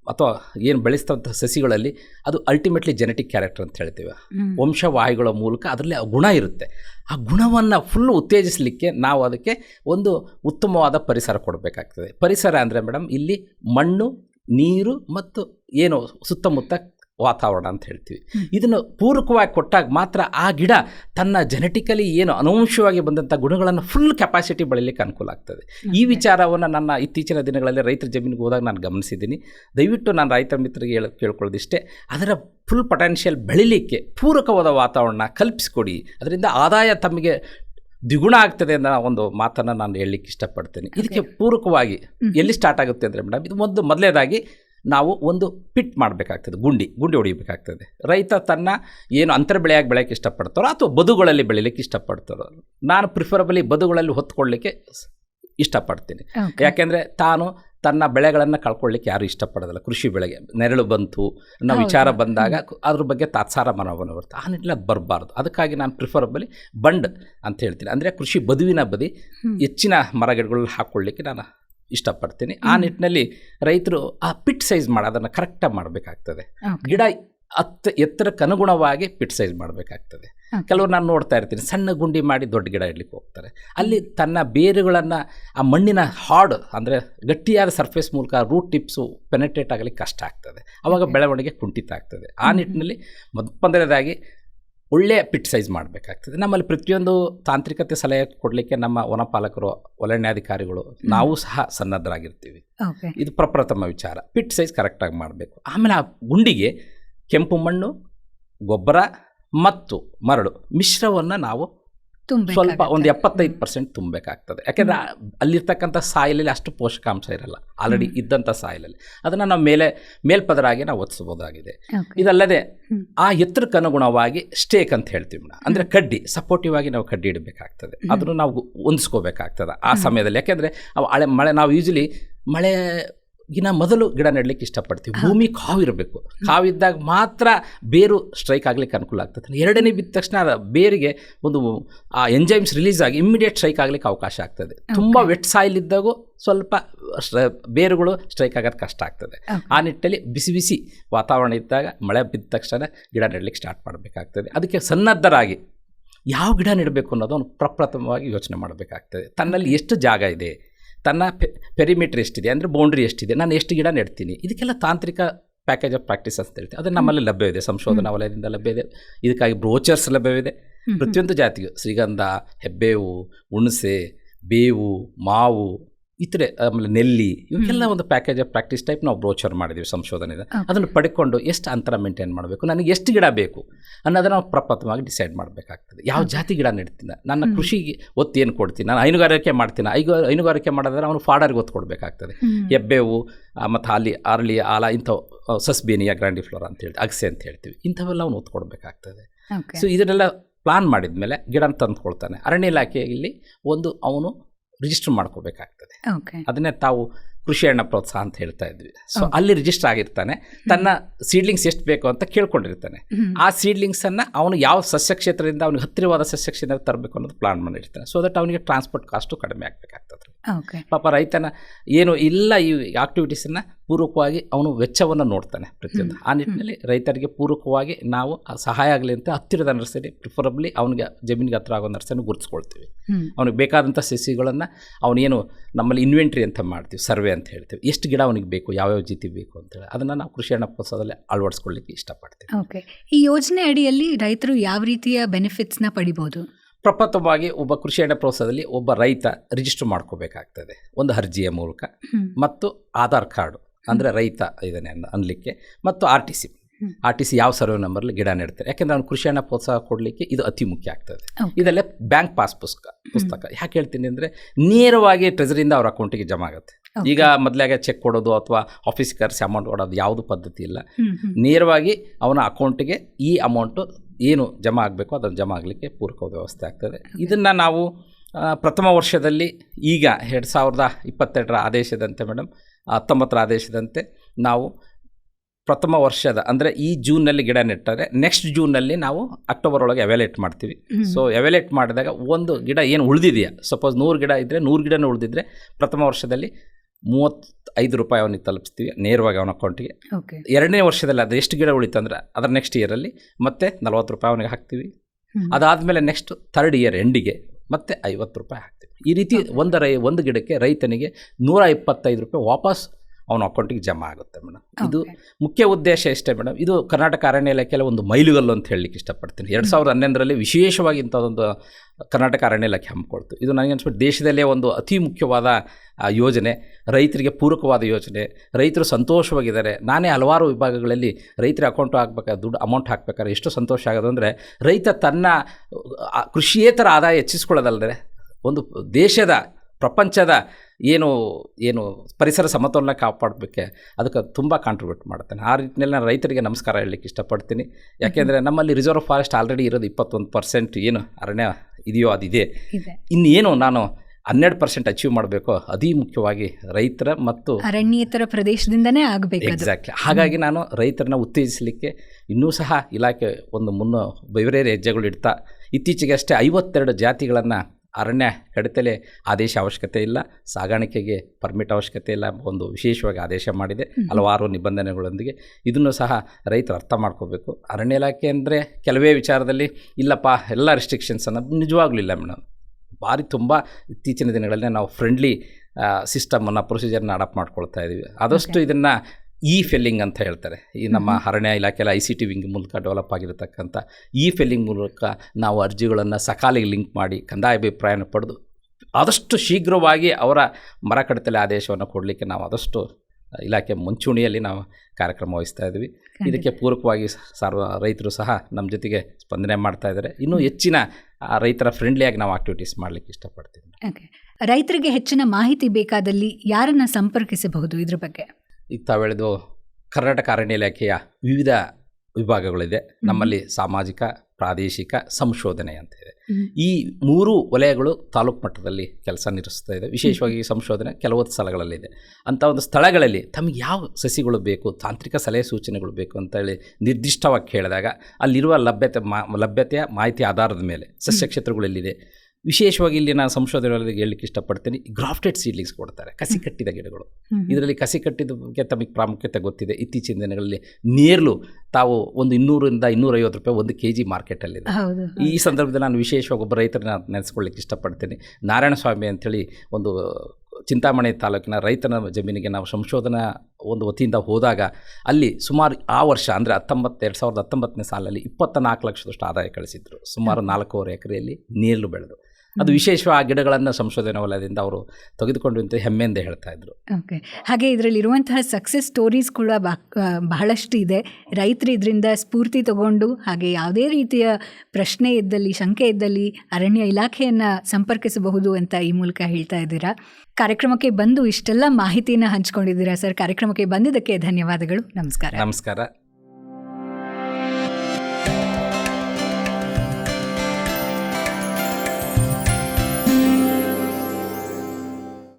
ಅಥವಾ ಏನು ಬೆಳೆಸ್ತಂಥ ಸಸಿಗಳಲ್ಲಿ ಅದು ಅಲ್ಟಿಮೇಟ್ಲಿ ಜೆನೆಟಿಕ್ ಕ್ಯಾರೆಕ್ಟರ್ ಅಂತ ಹೇಳ್ತೀವಿ. ವಂಶವಾಹಿಗಳ ಮೂಲಕ ಅದರಲ್ಲಿ ಆ ಗುಣ ಇರುತ್ತೆ. ಆ ಗುಣವನ್ನು ಫುಲ್ ಉತ್ತೇಜಿಸಲಿಕ್ಕೆ ನಾವು ಅದಕ್ಕೆ ಒಂದು ಉತ್ತಮವಾದ ಪರಿಸರ ಕೊಡಬೇಕಾಗ್ತದೆ. ಪರಿಸರ ಅಂದರೆ ಮೇಡಮ್ ಇಲ್ಲಿ ಮಣ್ಣು ನೀರು ಮತ್ತು ಏನು ಸುತ್ತಮುತ್ತ ವಾತಾವರಣ ಅಂತ ಹೇಳ್ತೀವಿ. ಇದನ್ನು ಪೂರಕವಾಗಿ ಕೊಟ್ಟಾಗ ಮಾತ್ರ ಆ ಗಿಡ ತನ್ನ ಜೆನೆಟಿಕಲಿ ಏನು ಅನುವಂಶವಾಗಿ ಬಂದಂಥ ಗುಣಗಳನ್ನು ಫುಲ್ ಕೆಪಾಸಿಟಿ ಬೆಳೀಲಿಕ್ಕೆ ಅನುಕೂಲ ಆಗ್ತದೆ. ಈ ವಿಚಾರವನ್ನು ನನ್ನ ಇತ್ತೀಚಿನ ದಿನಗಳಲ್ಲಿ ರೈತರ ಜಮೀನಿಗೆ ಹೋದಾಗ ನಾನು ಗಮನಿಸಿದ್ದೀನಿ. ದಯವಿಟ್ಟು ನಾನು ರೈತ ಮಿತ್ರರಿಗೆ ಹೇಳ ಕೇಳ್ಕೊಳ್ಳೋದಿಷ್ಟೇ ಅದರ ಫುಲ್ ಪೊಟೆನ್ಷಿಯಲ್ ಬೆಳಿಲಿಕ್ಕೆ ಪೂರಕವಾದ ವಾತಾವರಣ ಕಲ್ಪಿಸಿಕೊಡಿ. ಅದರಿಂದ ಆದಾಯ ತಮಗೆ ದ್ವಿಗುಣ ಆಗ್ತದೆ ಅನ್ನೋ ಒಂದು ಮಾತನ್ನು ನಾನು ಹೇಳಲಿಕ್ಕೆ ಇಷ್ಟಪಡ್ತೇನೆ. ಇದಕ್ಕೆ ಪೂರಕವಾಗಿ ಎಲ್ಲಿ ಸ್ಟಾರ್ಟ್ ಆಗುತ್ತೆ ಅಂದರೆ ಮೇಡಮ್ ಇದು ಒಂದು ಮೊದಲೇದಾಗಿ ನಾವು ಒಂದು ಪಿಟ್ ಮಾಡಬೇಕಾಗ್ತದೆ ಗುಂಡಿ ಗುಂಡಿ ಹೊಡಿಬೇಕಾಗ್ತದೆ. ರೈತ ತನ್ನ ಏನು ಅಂತರ ಬೆಳೆಯಾಗಿ ಬೆಳೆಯೋಕ್ಕೆ ಇಷ್ಟಪಡ್ತಾರೋ ಅಥವಾ ಬದುಗಳಲ್ಲಿ ಬೆಳೀಲಿಕ್ಕೆ ಇಷ್ಟಪಡ್ತಾರೋ ನಾನು ಪ್ರಿಫರಬಲಿ ಬದುಗಳಲ್ಲಿ ಹೊತ್ಕೊಳ್ಳಿಕ್ಕೆ ಇಷ್ಟಪಡ್ತೀನಿ. ಯಾಕೆಂದರೆ ತಾನು ತನ್ನ ಬೆಳೆಗಳನ್ನು ಕಳ್ಕೊಳ್ಳಿಕ್ಕೆ ಯಾರು ಇಷ್ಟಪಡೋದಿಲ್ಲ. ಕೃಷಿ ಬೆಳೆಗೆ ನೆರಳು ಬಂತು ನಾವು ವಿಚಾರ ಬಂದಾಗ ಅದ್ರ ಬಗ್ಗೆ ತಾತ್ಸಾರ ಮನೋಭಾವನೆ ಬರುತ್ತೆ. ಆ ನಿಟ್ಟಿನಲ್ಲಿ ಅದು ಬರಬಾರ್ದು. ಅದಕ್ಕಾಗಿ ನಾನು ಪ್ರಿಫರಬಲಿ ಬಂಡ್ ಅಂತ ಹೇಳ್ತೀನಿ. ಅಂದರೆ ಕೃಷಿ ಬದುವಿನ ಬದಿ. ಹೆಚ್ಚಿನ ಮರಗಿಡಗಳನ್ನ ಹಾಕ್ಕೊಳ್ಳಿಕ್ಕೆ ನಾನು ಇಷ್ಟಪಡ್ತೀನಿ. ಆ ನಿಟ್ಟಿನಲ್ಲಿ ರೈತರು ಆ ಪಿಟ್ ಸೈಜ್ ಮಾಡೋದನ್ನು ಕರೆಕ್ಟಾಗಿ ಮಾಡಬೇಕಾಗ್ತದೆ. ಗಿಡ ಹತ್ತು ಎತ್ತರಕ್ಕೆ ಅನುಗುಣವಾಗಿ ಪಿಟ್ ಸೈಜ್ ಮಾಡಬೇಕಾಗ್ತದೆ. ಕೆಲವರು ನಾನು ನೋಡ್ತಾ ಇರ್ತೀನಿ ಸಣ್ಣ ಗುಂಡಿ ಮಾಡಿ ದೊಡ್ಡ ಗಿಡ ಇಡ್ಲಿಕ್ಕೆ ಹೋಗ್ತಾರೆ. ಅಲ್ಲಿ ತನ್ನ ಬೇರುಗಳನ್ನು ಆ ಮಣ್ಣಿನ ಹಾರ್ಡ್ ಅಂದರೆ ಗಟ್ಟಿಯಾದ ಸರ್ಫೇಸ್ ಮೂಲಕ ರೂಟ್ ಟಿಪ್ಸು ಪೆನೆಟ್ರೇಟ್ ಆಗಲಿಕ್ಕೆ ಕಷ್ಟ ಆಗ್ತದೆ. ಆವಾಗ ಬೆಳವಣಿಗೆ ಕುಂಠಿತ ಆಗ್ತದೆ. ಆ ನಿಟ್ಟಿನಲ್ಲಿ ಮೊದಲನೇದಾಗಿ ಒಳ್ಳೆಯ ಪಿಟ್ ಸೈಜ್ ಮಾಡಬೇಕಾಗ್ತದೆ. ನಮ್ಮಲ್ಲಿ ಪ್ರತಿಯೊಂದು ತಾಂತ್ರಿಕತೆ ಸಲಹೆ ಕೊಡಲಿಕ್ಕೆ ನಮ್ಮ ವನಪಾಲಕರು ವಲಯಾಧಿಕಾರಿಗಳು ನಾವು ಸಹ ಸನ್ನದ್ಧರಾಗಿರ್ತೀವಿ. ಇದು ಪ್ರಪ್ರಥಮ ವಿಚಾರ. ಪಿಟ್ ಸೈಜ್ ಕರೆಕ್ಟಾಗಿ ಮಾಡಬೇಕು. ಆಮೇಲೆ ಆ ಗುಂಡಿಗೆ ಕೆಂಪು ಮಣ್ಣು ಗೊಬ್ಬರ ಮತ್ತು ಮರಳು ಮಿಶ್ರವನ್ನು ನಾವು ಸ್ವಲ್ಪ. ಒಂದು ಎಪ್ಪತ್ತೈದು ಪರ್ಸೆಂಟ್ ತುಂಬಬೇಕಾಗ್ತದೆ ಯಾಕೆಂದರೆ ಅಲ್ಲಿರ್ತಕ್ಕಂಥ ಸಾಯಿಲಲ್ಲಿ ಅಷ್ಟು ಪೋಷಕಾಂಶ ಇರಲ್ಲ. ಆಲ್ರೆಡಿ. ಇದ್ದಂಥ ಸಾಯಿಲಲ್ಲಿ. ಅದನ್ನು ನಾವು ಮೇಲೆ ಮೇಲ್ಪದರಾಗಿ ನಾವು ಒದಿಸ್ಬೋದಾಗಿದೆ ಇದಲ್ಲದೆ ಆ ಎತ್ತರಕ್ಕೆ ಅನುಗುಣವಾಗಿ ಸ್ಟೇಕ್ ಅಂತ ಹೇಳ್ತೀವಿ ಮೇಡಮ್ ಅಂದರೆ ಕಡ್ಡಿ ಸಪೋರ್ಟಿವ್ ಆಗಿ ನಾವು ಕಡ್ಡಿ ಇಡಬೇಕಾಗ್ತದೆ. ಅದನ್ನು ನಾವು ಹೊಂದಿಸ್ಕೋಬೇಕಾಗ್ತದೆ ಆ ಸಮಯದಲ್ಲಿ. ಯಾಕೆಂದರೆ ಅವು ಹಳೆ ಮಳೆ ನಾವು ಯೂಸ್ವಲಿ ಮಳೆ ಗಿನ ಮೊದಲು ಗಿಡ ನೆಡಲಿಕ್ಕೆ ಇಷ್ಟಪಡ್ತೀವಿ. ಭೂಮಿ ಕಾವಿರಬೇಕು ಕಾವಿದ್ದಾಗ ಮಾತ್ರ ಬೇರು ಸ್ಟ್ರೈಕ್ ಆಗಲಿಕ್ಕೆ ಅನುಕೂಲ ಆಗ್ತದೆ. ಎರಡನೇ ಬಿದ್ದ ತಕ್ಷಣ ಬೇರಿಗೆ ಒಂದು ಆ ಎಂಜೈಮ್ಸ್ ರಿಲೀಸ್ ಆಗಿ ಇಮ್ಮಿಡಿಯೇಟ್ ಸ್ಟ್ರೈಕ್ ಆಗಲಿಕ್ಕೆ ಅವಕಾಶ ಆಗ್ತದೆ. ತುಂಬ ವೆಟ್ ಸಾಯಿಲ್ ಇದ್ದಾಗೂ ಸ್ವಲ್ಪ ಬೇರುಗಳು ಸ್ಟ್ರೈಕ್ ಆಗೋದು ಕಷ್ಟ ಆಗ್ತದೆ. ಆ ನಿಟ್ಟಲ್ಲಿ ಬಿಸಿ ಬಿಸಿ ವಾತಾವರಣ ಇದ್ದಾಗ ಮಳೆ ಬಿದ್ದ ತಕ್ಷಣ ಗಿಡ ನೆಡಲಿಕ್ಕೆ ಸ್ಟಾರ್ಟ್ ಮಾಡಬೇಕಾಗ್ತದೆ. ಅದಕ್ಕೆ ಸನ್ನದ್ಧರಾಗಿ ಯಾವ ಗಿಡ ನೆಡಬೇಕು ಅನ್ನೋದು ಅವನು ಪ್ರಪ್ರಥಮವಾಗಿ ಯೋಚನೆ ಮಾಡಬೇಕಾಗ್ತದೆ. ತನ್ನಲ್ಲಿ ಎಷ್ಟು ಜಾಗ ಇದೆ? ತನ್ನ ಪೆರಿಮೀಟ್ರ್ ಎಷ್ಟಿದೆ ಅಂದರೆ ಬೌಂಡ್ರಿ ಎಷ್ಟಿದೆ ನಾನು ಎಷ್ಟು ಗಿಡ ನೆಡ್ತೀನಿ. ಇದಕ್ಕೆಲ್ಲ ತಾಂತ್ರಿಕ ಪ್ಯಾಕೇಜ್ ಆಫ್ ಪ್ರಾಕ್ಟೀಸ್ ಅಂತ ಹೇಳ್ತೀವಿ. ಅದು ನಮ್ಮಲ್ಲಿ ಲಭ್ಯವಿದೆ ಸಂಶೋಧನಾ ವಲಯದಿಂದ ಲಭ್ಯವಿದೆ. ಇದಕ್ಕಾಗಿ ಬ್ರೋಚರ್ಸ್ ಲಭ್ಯವಿದೆ. ಪ್ರತಿಯೊಂದು ಜಾತಿಗೂ ಶ್ರೀಗಂಧ ಹೆಬ್ಬೇವು ಹುಣಸೆ ಬೇವು ಮಾವು ಇತರೆ ಆಮೇಲೆ ನೆಲ್ಲಿ ಇವಕ್ಕೆಲ್ಲ ಒಂದು ಪ್ಯಾಕೇಜ್ ಆಫ್ ಪ್ರಾಕ್ಟೀಸ್ ಟೈಪ್ ನಾವು ಬ್ರೋಚರ್ ಮಾಡಿದ್ದೀವಿ ಸಂಶೋಧನೆಯಿಂದ. ಅದನ್ನು ಪಡ್ಕೊಂಡು ಎಷ್ಟು ಅಂತರ ಮೇಂಟೈನ್ ಮಾಡಬೇಕು ನನಗೆ ಎಷ್ಟು ಗಿಡ ಬೇಕು ಅನ್ನೋದನ್ನು ನಾವು ಪ್ರಪ್ರಥಮವಾಗಿ ಡಿಸೈಡ್ ಮಾಡಬೇಕಾಗ್ತದೆ. ಯಾವ ಜಾತಿ ಗಿಡ ನೆಡ್ತೀನಿ ನನ್ನ. ಕೃಷಿಗೆ ಒತ್ತು ಏನು ಕೊಡ್ತೀನಿ ನಾನು ಹೈನುಗಾರಿಕೆ ಮಾಡ್ತೀನಿ ಐಗ ಹೈನುಗಾರಿಕೆ ಮಾಡೋದ್ರೆ ಅವನು ಫಾಡರ್ಗೆ ಒತ್ತು ಕೊಡಬೇಕಾಗ್ತದೆ. ಎಬ್ಬೆವು ಹೆಬ್ಬೇವು ಮತ್ತು ಅಲ್ಲಿ ಅರಳಿ ಆಲ ಇಂಥವು ಸಸ್ಬೇನಿಯಾ ಗ್ರಾಂಡಿಫ್ಲೋರಾ ಅಂತ ಹೇಳ್ತೀವಿ ಅಗಸೆ ಅಂತ ಹೇಳ್ತೀವಿ ಇಂಥವೆಲ್ಲ ಅವನು ಒತ್ತು ಕೊಡಬೇಕಾಗ್ತದೆ. ಸೊ ಇದನ್ನೆಲ್ಲ ಪ್ಲಾನ್ ಮಾಡಿದ ಮೇಲೆ ಗಿಡ ತಂದುಕೊಳ್ತಾನೆ. ಅರಣ್ಯ ಇಲಾಖೆಯಲ್ಲಿ ಒಂದು ಅವನು ರಿಜಿಸ್ಟರ್ ಮಾಡ್ಕೋಬೇಕಾಗ್ತದೆ. ಅದನ್ನೇ ತಾವು ಕೃಷಿ ಅಣ್ಣ ಪ್ರೋತ್ಸಾಹ ಅಂತ ಹೇಳ್ತಾ ಇದ್ವಿ. ಸೊ ಅಲ್ಲಿ ರಿಜಿಸ್ಟರ್ ಆಗಿರ್ತಾನೆ. ತನ್ನ ಸೀಡ್ಲಿಂಗ್ಸ್ ಎಷ್ಟು ಬೇಕು ಅಂತ ಕೇಳ್ಕೊಂಡಿರ್ತಾನೆ. ಆ ಸೀಡ್ಲಿಂಗ್ಸನ್ನು ಅವನು ಯಾವ ಸಸ್ಯ ಕ್ಷೇತ್ರದಿಂದ ಅವನಿಗೆ ಹತ್ತಿರವಾದ ಸಸ್ಯ ಕ್ಷೇತ್ರ ತರಬೇಕು ಅನ್ನೋದು ಪ್ಲಾನ್ ಮಾಡಿರ್ತಾನೆ. ಸೊ ದಟ್ ಅವನಿಗೆ ಟ್ರಾನ್ಸ್ಪೋರ್ಟ್ ಕಾಸ್ಟು ಕಡಿಮೆ ಆಗಬೇಕಾಗ್ತದೆ. ಪಾಪ ರೈತನ ಏನು ಇಲ್ಲ ಈ ಆಕ್ಟಿವಿಟೀಸನ್ನು ಪೂರ್ವಕವಾಗಿ ಅವನು ವೆಚ್ಚವನ್ನು ನೋಡ್ತಾನೆ ಪ್ರತಿಯೊಂದು. ಆ ನಿಟ್ಟಿನಲ್ಲಿ ರೈತರಿಗೆ ಪೂರ್ವಕವಾಗಿ ನಾವು ಸಹಾಯ ಆಗಲಿ ಅಂತ ಹತ್ತಿರದ ನರ್ಸರಿ ಪ್ರಿಫರಬ್ಲಿ ಅವನಿಗೆ ಜಮೀನಿಗೆ ಹತ್ರ ಆಗೋ ನರ್ಸರಿನ ಗುರುತಿಸ್ಕೊಳ್ತೀವಿ. ಅವನಿಗೆ ಬೇಕಾದಂಥ ಸಸಿಗಳನ್ನು ಅವನೇನು ನಮ್ಮಲ್ಲಿ ಇನ್ವೆಂಟ್ರಿ ಅಂತ ಮಾಡ್ತೀವಿ ಸರ್ವೆ ಅಂತ ಹೇಳ್ತೀವಿ. ಎಷ್ಟು ಗಿಡ ಅವನಿಗೆ ಬೇಕು ಯಾವ್ಯಾವ ಜೀತಿ ಬೇಕು ಅಂತೇಳಿ ಅದನ್ನು ನಾವು ಕೃಷಿ ಹಣ ಪ್ರೋತ್ಸಾಹದಲ್ಲಿ ಅಳವಡಿಸ್ಕೊಳ್ಳಿಕ್ಕೆ ಇಷ್ಟಪಡ್ತೀವಿ. ಓಕೆ. ಈ ಯೋಜನೆ ಅಡಿಯಲ್ಲಿ ರೈತರು ಯಾವ ರೀತಿಯ ಬೆನಿಫಿಟ್ಸ್ನ ಪಡಿಬೋದು? ಪ್ರಪ್ರಥಮವಾಗಿ ಒಬ್ಬ ಕೃಷಿ ಅಣ್ಣ ಪ್ರೋತ್ಸಾಹದಲ್ಲಿ ಒಬ್ಬ ರೈತ ರಿಜಿಸ್ಟರ್ ಮಾಡ್ಕೋಬೇಕಾಗ್ತದೆ. ಒಂದು ಅರ್ಜಿಯ ಮೂಲಕ ಮತ್ತು ಆಧಾರ್ ಕಾರ್ಡು ಅಂದರೆ ರೈತ ಇದನ್ನೇ ಅನ್- ಅನ್ಲಿಕ್ಕೆ ಮತ್ತು R T C R T C ಯಾವ ಸರ್ವೆ ನಂಬರ್ಲಿ ಗಿಡ ನೆಡ್ತಾರೆ. ಯಾಕೆಂದ್ರೆ ಅವ್ನು ಕೃಷಿ ಹಣ ಪ್ರೋತ್ಸಾಹ ಕೊಡಲಿಕ್ಕೆ ಇದು ಅತಿ ಮುಖ್ಯ ಆಗ್ತದೆ. ಇದೆಲ್ಲ ಬ್ಯಾಂಕ್ ಪಾಸ್ ಪುಸ್ತಕ ಪುಸ್ತಕ. ಯಾಕೆ ಹೇಳ್ತೀನಿ ಅಂದರೆ ನೇರವಾಗಿ ಟ್ರೆಜರಿಯಿಂದ ಅವ್ರ ಅಕೌಂಟಿಗೆ ಜಮಾ ಆಗುತ್ತೆ. ಈಗ ಮೊದಲಾಗೆ ಚೆಕ್ ಕೊಡೋದು ಅಥವಾ ಆಫೀಸ್ ಕರೆಸಿ ಅಮೌಂಟ್ ಕೊಡೋದು ಯಾವುದು ಪದ್ಧತಿ ಇಲ್ಲ. ನೇರವಾಗಿ ಅವನ ಅಕೌಂಟಿಗೆ ಈ ಅಮೌಂಟು ಏನು ಜಮಾ ಆಗಬೇಕು ಅದನ್ನು ಜಮಾ ಆಗಲಿಕ್ಕೆ ಪೂರಕ ವ್ಯವಸ್ಥೆ ಆಗ್ತದೆ. ಇದನ್ನು ನಾವು ಪ್ರಥಮ ವರ್ಷದಲ್ಲಿ ಈಗ ಎರಡು ಸಾವಿರದ ಇಪ್ಪತ್ತೆರಡರ ಆದೇಶದಂತೆ ಮೇಡಮ್ ಹತ್ತೊಂಬತ್ತರ ಆದೇಶದಂತೆ ನಾವು ಪ್ರಥಮ ವರ್ಷದ ಅಂದರೆ ಈ ಜೂನ್ನಲ್ಲಿ ಗಿಡ ನೆಟ್ಟರೆ ನೆಕ್ಸ್ಟ್ ಜೂನ್ನಲ್ಲಿ ನಾವು ಅಕ್ಟೋಬರ್ ಒಳಗೆ ಎವ್ಯಾಲೇಟ್ ಮಾಡ್ತೀವಿ. ಸೊ ಎವ್ಯಾಲೇಟ್ ಮಾಡಿದಾಗ ಒಂದು ಗಿಡ ಏನು ಉಳಿದಿದೆಯಾ? ಸಪೋಸ್ ನೂರು ಗಿಡ ಇದ್ದರೆ ನೂರು ಗಿಡನೂ ಉಳಿದಿದ್ರೆ ಪ್ರಥಮ ವರ್ಷದಲ್ಲಿ ಮೂವತ್ತೈದು ರೂಪಾಯಿ ಅವನಿಗೆ ತಲುಪಿಸ್ತೀವಿ ನೇರವಾಗಿ ಅವನ ಅಕೌಂಟಿಗೆ ಎರಡನೇ ವರ್ಷದಲ್ಲಿ ಅದು ಎಷ್ಟು ಗಿಡ ಉಳಿತಂದ್ರೆ ಅದರ ನೆಕ್ಸ್ಟ್ ಇಯರಲ್ಲಿ ಮತ್ತೆ ನಲವತ್ತು ರೂಪಾಯಿ ಅವನಿಗೆ ಹಾಕ್ತೀವಿ. ಅದಾದಮೇಲೆ ನೆಕ್ಸ್ಟ್ ಥರ್ಡ್ ಇಯರ್ ಎಂಡಿಗೆ ಮತ್ತೆ ಐವತ್ತು ರೂಪಾಯಿ ಹಾಕ್ತೀವಿ. ಈ ರೀತಿ ಒಂದು ರೈ ಒಂದು ಗಿಡಕ್ಕೆ ರೈತನಿಗೆ ನೂರ ಇಪ್ಪತ್ತೈದು ರೂಪಾಯಿ ವಾಪಸ್ ಅವನ ಅಕೌಂಟಿಗೆ ಜಮಾ ಆಗುತ್ತೆ ಮೇಡಮ್. ಇದು ಮುಖ್ಯ ಉದ್ದೇಶ ಇಷ್ಟೇ ಮೇಡಮ್ ಇದು ಕರ್ನಾಟಕ ಅರಣ್ಯ ಇಲಾಖೆಯಲ್ಲಿ ಒಂದು ಮೈಲುಗಲ್ಲು ಅಂತ ಹೇಳಲಿಕ್ಕೆ ಇಷ್ಟಪಡ್ತೀನಿ. ಎರಡು ಸಾವಿರದ ಹನ್ನೊಂದರಲ್ಲಿ ವಿಶೇಷವಾಗಿ ಇಂಥದ್ದೊಂದು ಕರ್ನಾಟಕ ಅರಣ್ಯ ಇಲಾಖೆ ಹಮ್ಮಿಕೊಳ್ತು. ಇದು ನನಗೆ ಅನ್ಸ್ಬಿಟ್ಟು ದೇಶದಲ್ಲೇ ಒಂದು ಅತಿ ಮುಖ್ಯವಾದ ಯೋಜನೆ ರೈತರಿಗೆ ಪೂರಕವಾದ ಯೋಜನೆ ರೈತರು ಸಂತೋಷವಾಗಿದ್ದಾರೆ. ನಾನೇ ಹಲವಾರು ವಿಭಾಗಗಳಲ್ಲಿ ರೈತರ ಅಕೌಂಟು ಹಾಕ್ಬೇಕಾದ್ರೆ ದುಡ್ಡು ಅಮೌಂಟ್ ಹಾಕ್ಬೇಕಾದ್ರೆ ಎಷ್ಟು ಸಂತೋಷ ಆಗೋದು ಅಂದರೆ ರೈತ ತನ್ನ ಕೃಷಿಯೇತರ ಆದಾಯ ಹೆಚ್ಚಿಸ್ಕೊಳ್ಳೋದಲ್ಲದೆ ಒಂದು ದೇಶದ ಪ್ರಪಂಚದ ಏನು ಏನು ಪರಿಸರ ಸಮತೋಲನ ಕಾಪಾಡಬೇಕೆ ಅದಕ್ಕೆ ತುಂಬ ಕಾಂಟ್ರಿಬ್ಯೂಟ್ ಮಾಡ್ತೇನೆ. ಆ ರೀತಿಯಲ್ಲಿ ನಾನು ರೈತರಿಗೆ ನಮಸ್ಕಾರ ಹೇಳಲಿಕ್ಕೆ ಇಷ್ಟಪಡ್ತೀನಿ. ಯಾಕೆಂದರೆ ನಮ್ಮಲ್ಲಿ ರಿಸರ್ವ್ ಫಾರೆಸ್ಟ್ ಆಲ್ರೆಡಿ ಇರೋದು ಇಪ್ಪತ್ತೊಂದು ಪರ್ಸೆಂಟ್ ಏನು ಅರಣ್ಯ ಇದೆಯೋ ಅದಿದೆ. ಇನ್ನೇನು ನಾನು ಹನ್ನೆರಡು ಪರ್ಸೆಂಟ್ ಅಚೀವ್ ಮಾಡಬೇಕು ಅತಿ ಮುಖ್ಯವಾಗಿ ರೈತರ ಮತ್ತು ಅರಣ್ಯೇತರ ಪ್ರದೇಶದಿಂದನೇ ಆಗಬೇಕು ಅದು. ಎಕ್ಸಾಕ್ಟ್ಲಿ ಹಾಗಾಗಿ ನಾನು ರೈತರನ್ನ ಉತ್ತೇಜಿಸಲಿಕ್ಕೆ ಇನ್ನೂ ಸಹ ಇಲಾಖೆ ಒಂದು ಮುನ್ನ ಬೇರೆ ಹೆಜ್ಜೆಗಳು ಇಡ್ತಾ ಇತ್ತೀಚೆಗೆ ಅಷ್ಟೇ ಐವತ್ತೆರಡು ಜಾತಿಗಳನ್ನು ಅರಣ್ಯ ಕಡಿತಲೆ ಆದೇಶ ಅವಶ್ಯಕತೆ ಇಲ್ಲ ಸಾಗಾಣಿಕೆಗೆ ಪರ್ಮಿಟ್ ಅವಶ್ಯಕತೆ ಇಲ್ಲ ಒಂದು ವಿಶೇಷವಾಗಿ ಆದೇಶ ಮಾಡಿದೆ. ಹಲವಾರು ನಿಬಂಧನೆಗಳೊಂದಿಗೆ ಇದನ್ನು ಸಹ ರೈತರು ಅರ್ಥ ಮಾಡ್ಕೋಬೇಕು. ಅರಣ್ಯ ಇಲಾಖೆ ಅಂದರೆ ಕೆಲವೇ ವಿಚಾರದಲ್ಲಿ ಇಲ್ಲಪ್ಪ ಎಲ್ಲ ರಿಸ್ಟ್ರಿಕ್ಷನ್ಸ್ ಅನ್ನೋದು ನಿಜವಾಗ್ಲೂ ಇಲ್ಲ ಮೇಡಮ್ ಭಾರಿ ತುಂಬ ಇತ್ತೀಚಿನ ದಿನಗಳಲ್ಲಿ ನಾವು ಫ್ರೆಂಡ್ಲಿ ಸಿಸ್ಟಮನ್ನು ಪ್ರೊಸೀಜರ್ನ ಅಡಾಪ್ಟ್ ಮಾಡ್ಕೊಳ್ತಾ ಇದ್ದೀವಿ ಆದಷ್ಟು ಇದನ್ನು ಇ ಫೆಲ್ಲಿಂಗ್ ಅಂತ ಹೇಳ್ತಾರೆ. ಈ ನಮ್ಮ ಅರಣ್ಯ ಇಲಾಖೆಯಲ್ಲಿ ಐ ಸಿ ಟಿ ವಿಂಗ್ ಮೂಲಕ ಡೆವಲಪ್ ಆಗಿರತಕ್ಕಂಥ ಇ ಫೆಲ್ಲಿಂಗ್ ಮೂಲಕ ನಾವು ಅರ್ಜಿಗಳನ್ನು ಸಕಾಲಿಗೆ ಲಿಂಕ್ ಮಾಡಿ ಕಂದಾಯ ಅಭಿಪ್ರಾಯನ ಪಡೆದು ಆದಷ್ಟು ಶೀಘ್ರವಾಗಿ ಅವರ ಮರ ಕಡಿತಲೆ ಆದೇಶವನ್ನು ಕೊಡಲಿಕ್ಕೆ ನಾವು ಆದಷ್ಟು ಇಲಾಖೆ ಮುಂಚೂಣಿಯಲ್ಲಿ ನಾವು ಕಾರ್ಯಕ್ರಮ ವಹಿಸ್ತಾ ಇದ್ವಿ ಇದಕ್ಕೆ ಪೂರಕವಾಗಿ ಸಾರ್ವ ರೈತರು ಸಹ ನಮ್ಮ ಜೊತೆಗೆ ಸ್ಪಂದನೆ ಮಾಡ್ತಾ ಇದ್ದಾರೆ. ಇನ್ನೂ ಹೆಚ್ಚಿನ ರೈತರ ಫ್ರೆಂಡ್ಲಿಯಾಗಿ ನಾವು ಆಕ್ಟಿವಿಟೀಸ್ ಮಾಡಲಿಕ್ಕೆ ಇಷ್ಟಪಡ್ತೀವಿ ಓಕೆ. ರೈತರಿಗೆ ಹೆಚ್ಚಿನ ಮಾಹಿತಿ ಬೇಕಾದಲ್ಲಿ ಯಾರನ್ನು ಸಂಪರ್ಕಿಸಬಹುದು ಇದ್ರ ಬಗ್ಗೆ? ಈಗ ಕರ್ನಾಟಕ ಅರಣ್ಯ ಇಲಾಖೆಯ ವಿವಿಧ ವಿಭಾಗಗಳಿದೆ. ನಮ್ಮಲ್ಲಿ ಸಾಮಾಜಿಕ ಪ್ರಾದೇಶಿಕ ಸಂಶೋಧನೆ ಅಂತ ಇದೆ. ಈ ಮೂರು ವಲಯಗಳು ತಾಲೂಕು ಮಟ್ಟದಲ್ಲಿ ಕೆಲಸ ನಿರ್ವಹಿಸ್ತಾ ಇದೆ. ವಿಶೇಷವಾಗಿ ಸಂಶೋಧನೆ ಕೆಲವೊಂದು ಸ್ಥಳಗಳಲ್ಲಿದೆ ಅಂಥ ಒಂದು ಸ್ಥಳಗಳಲ್ಲಿ ತಮಗೆ ಯಾವ ಸಸಿಗಳು ಬೇಕು ತಾಂತ್ರಿಕ ಸಲಹೆ ಸೂಚನೆಗಳು ಬೇಕು ಅಂತೇಳಿ ನಿರ್ದಿಷ್ಟವಾಗಿ ಕೇಳಿದಾಗ ಅಲ್ಲಿರುವ ಲಭ್ಯತೆ ಮಾ ಲಭ್ಯತೆಯ ಮಾಹಿತಿ ಆಧಾರದ ಮೇಲೆ ಸಸ್ಯ ಕ್ಷೇತ್ರಗಳೆಲ್ಲಿದೆ ವಿಶೇಷವಾಗಿ ಇಲ್ಲಿ ನಾನು ಸಂಶೋಧನೆಗಳಲ್ಲಿ ಹೇಳಲಿಕ್ಕೆ ಇಷ್ಟಪಡ್ತೀನಿ ಗ್ರಾಫ್ಟೆಡ್ ಸೀಡ್ಲಿಂಗ್ಸ್ ಕೊಡ್ತಾರೆ ಕಸಿ ಕಟ್ಟಿದ ಗಿಡಗಳು. ಇದರಲ್ಲಿ ಕಸಿ ಕಟ್ಟಿದ ಬಗ್ಗೆ ತಮಗೆ ಪ್ರಾಮುಖ್ಯತೆ ಗೊತ್ತಿದೆ. ಇತ್ತೀಚಿನ ದಿನಗಳಲ್ಲಿ ನೇರ್ಲು ತಾವು ಒಂದು ಇನ್ನೂರಿಂದ ಇನ್ನೂರೈವತ್ತು ರೂಪಾಯಿ ಒಂದು ಕೆ ಜಿ ಮಾರ್ಕೆಟಲ್ಲಿದೆ ಈ ಸಂದರ್ಭದಲ್ಲಿ ನಾನು ವಿಶೇಷವಾಗಿ ಒಬ್ಬ ರೈತರನ್ನ ನೆನೆಸ್ಕೊಳ್ಳಿಕ್ಕೆ ಇಷ್ಟಪಡ್ತೇನೆ. ನಾರಾಯಣ ಸ್ವಾಮಿ ಅಂಥೇಳಿ ಒಂದು ಚಿಂತಾಮಣಿ ತಾಲೂಕಿನ ರೈತನ ಜಮೀನಿಗೆ ನಾವು ಸಂಶೋಧನಾ ಒಂದು ವತಿಯಿಂದ ಹೋದಾಗ ಅಲ್ಲಿ ಸುಮಾರು ಆ ವರ್ಷ ಅಂದರೆ ಹತ್ತೊಂಬತ್ತು ಎರಡು ಸಾವಿರದ ಹತ್ತೊಂಬತ್ತನೇ ಸಾಲಲ್ಲಿ ಇಪ್ಪತ್ತ ನಾಲ್ಕು ಲಕ್ಷದಷ್ಟು ಆದಾಯ ಕಳಿಸಿದ್ರು. ಸುಮಾರು ನಾಲ್ಕೂವರೆ ಎಕರೆಯಲ್ಲಿ ನೀರಲು ಬೆಳೆದು. ಅದು ವಿಶೇಷ ಆ ಗಿಡಗಳನ್ನು ಸಂಶೋಧನಾ ವಲಯದಿಂದ ಅವರು ತೆಗೆದುಕೊಂಡು ಅಂತ ಹೆಮ್ಮೆಯಿಂದ ಹೇಳ್ತಾ ಇದ್ರು. ಓಕೆ. ಹಾಗೆ ಇದರಲ್ಲಿರುವಂತಹ ಸಕ್ಸಸ್ ಸ್ಟೋರೀಸ್ ಕೂಡ ಬಹಳಷ್ಟು ಇದೆ. ರೈತರು ಇದರಿಂದ ಸ್ಫೂರ್ತಿ ತಗೊಂಡು ಹಾಗೆ ಯಾವುದೇ ರೀತಿಯ ಪ್ರಶ್ನೆ ಇದ್ದಲ್ಲಿ ಶಂಕೆ ಇದ್ದಲ್ಲಿ ಅರಣ್ಯ ಇಲಾಖೆಯನ್ನು ಸಂಪರ್ಕಿಸಬಹುದು ಅಂತ ಈ ಮೂಲಕ ಹೇಳ್ತಾ ಇದ್ದೀರಾ. ಕಾರ್ಯಕ್ರಮಕ್ಕೆ ಬಂದು ಇಷ್ಟೆಲ್ಲ ಮಾಹಿತಿಯನ್ನು ಹಂಚಿಕೊಂಡಿದ್ದೀರಾ ಸರ್. ಕಾರ್ಯಕ್ರಮಕ್ಕೆ ಬಂದಿದ್ದಕ್ಕೆ ಧನ್ಯವಾದಗಳು. ನಮಸ್ಕಾರ. ನಮಸ್ಕಾರ.